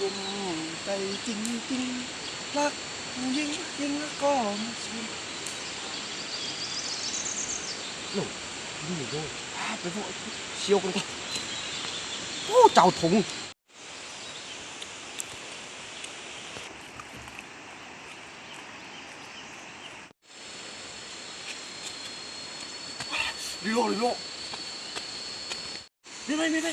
กุมใจจริงจริงๆรักยิ่งยิ่งแล้วก็ม่ชินโน่นี่โน่อ่าไปพวกเชียวกันก่อนโอ้เจ้าถุงลีโลลีโลไม่ไม่ไม่ไม่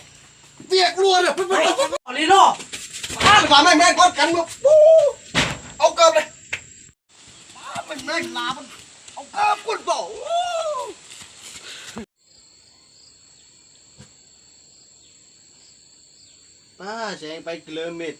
เราลีโลนั่นเห็นเขาเราคุณเรื่องอะไรเปียกรัวเนี่ยไปไปไปไปอลิโลป้าไปก่อนแม่งแม่งก้อนกันมาปูเอาเกิบเลยป้ามันแม่งลามันเอาเกิบกุนต่อป้าแสงไปกิโลเมตร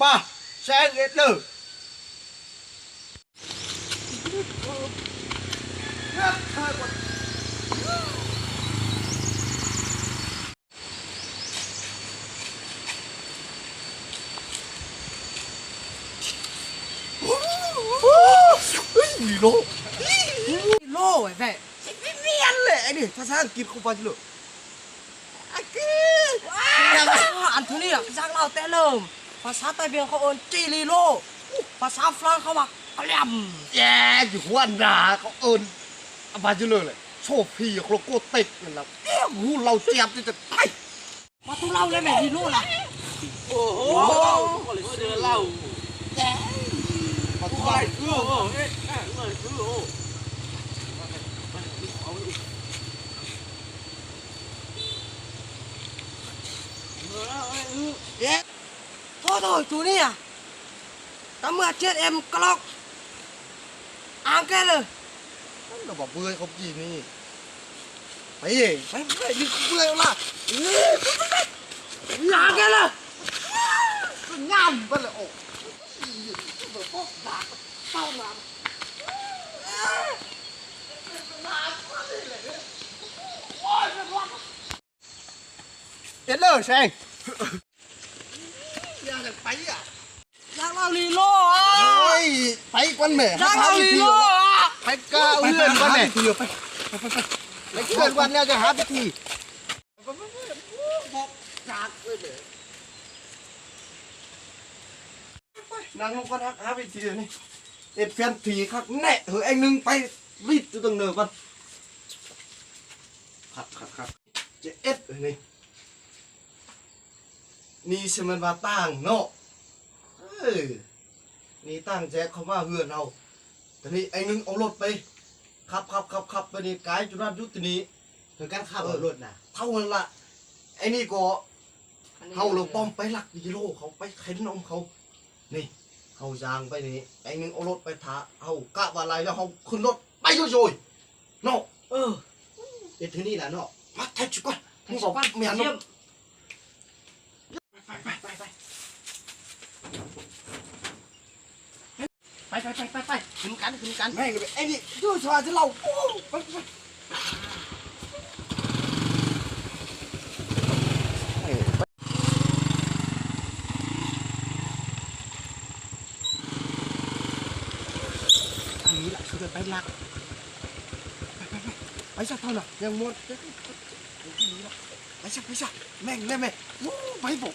ป้าแสงเอ็ดเลยเฮ้ยโลโลไอ้แม่เนียนเลยไอ้นี่ภาษาอังกฤษเข้าไปเลยอังกฤษอันโทนี่อะจ้างเราแต่เริ่มภาษาไต้เบียงเขาเอินจีลีโลภาษาฝรั่งเขาว่ากลมแย่อยู่หัวหนาเขาเอิญอาบาจุเลยเลยโชว์พี่โครโกติกนั่นแหละเอ้าหูเราเจ็บจะตายมาทุเราเลยแม่ลีโลล่ะโอ้โหก็เลยเจอเหล้ามาทุโอ้กายคือโอ้เอ๊ะเอ๊ะเอ้ยคือโอ้เอาไปเออเอ้ยเออ เย้ โทษโทษจูนี่อะตำเมื่อเจ็ดเอ็มกลอกอ่างแกเลยเราบอกเบื่อเขากี่นี่ ไปเองไปไปดิเบื่อละเอ้ยอ่างแกเลยงามไปเลยโอ้แบบพวกดากเต้าน้ำเอ็ดเลยแซงอยากจะไปอะจ้างเราลีโลอะโอ้ยไปกวนแม่จ้างเราลีโลอะไปกาเอื้อนวันแม่ไปไปไปไปไปเอื้อนวันแล้วจะหาพิธีบอกจากเลยเด้อนางลงก็ทักหาพิธีนี่เอ็ดแฟนผีครับแน่เฮ้ยไอ้หนึ่งไปรีบจะต้องเนินกันครับครับครับจะเอ็ดนี่นี่สมันว่าตั้งเนาะเออนี่ตั้งแจ็คเขามาเฮือนเอาแต่นี่ไอ้หนึ่งเอารถไปขับขับขับขับไปนี่กายจุฬายุทธนี้ถึงการขับรถน่ะเท่านั้นละไอ้นี่ก็เฮาลงป้อมไปหลักกิโลเขาไปเข็นนมเขานี่เฮายางไปนี่ไอ้หนึงเอารถไปทาเฮากะว่าอะไรแล้วเฮาขึ้นรถไปโยยๆเนาะเออเอ็ดที่นี่แหละเนาะมาแทชก่อนมึงบอกว่าเมียน เยี่ยม ไปไปไปไป ไปไปไปไปไปขึ้นกันขึ้นกันแม่งเลยไอ้นี่ยูชาจะเล่าโอ้ไปไปอันนี้แหละคือไปหลักไปไปไปไปซะเท่าน่ะยังมวนไปไปไปซะไปซะแม่งแม่แม่วู้ไปบอก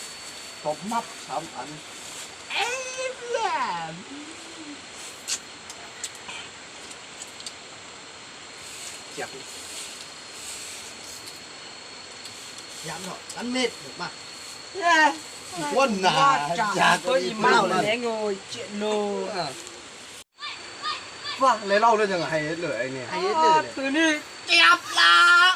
ตบมับสามอันเอ้ยแหลมเจ็บย้ำเนาะกันเม็ดถูกมาว่นหนาจ้าอยาก tôi im mau là nghe ngồi chuyện nô ฟังเลยเล่าเรื่องยังไงให้เลยไอ้เนี่ยให้เฮ็ดเลยเลย từ đi chẹp lại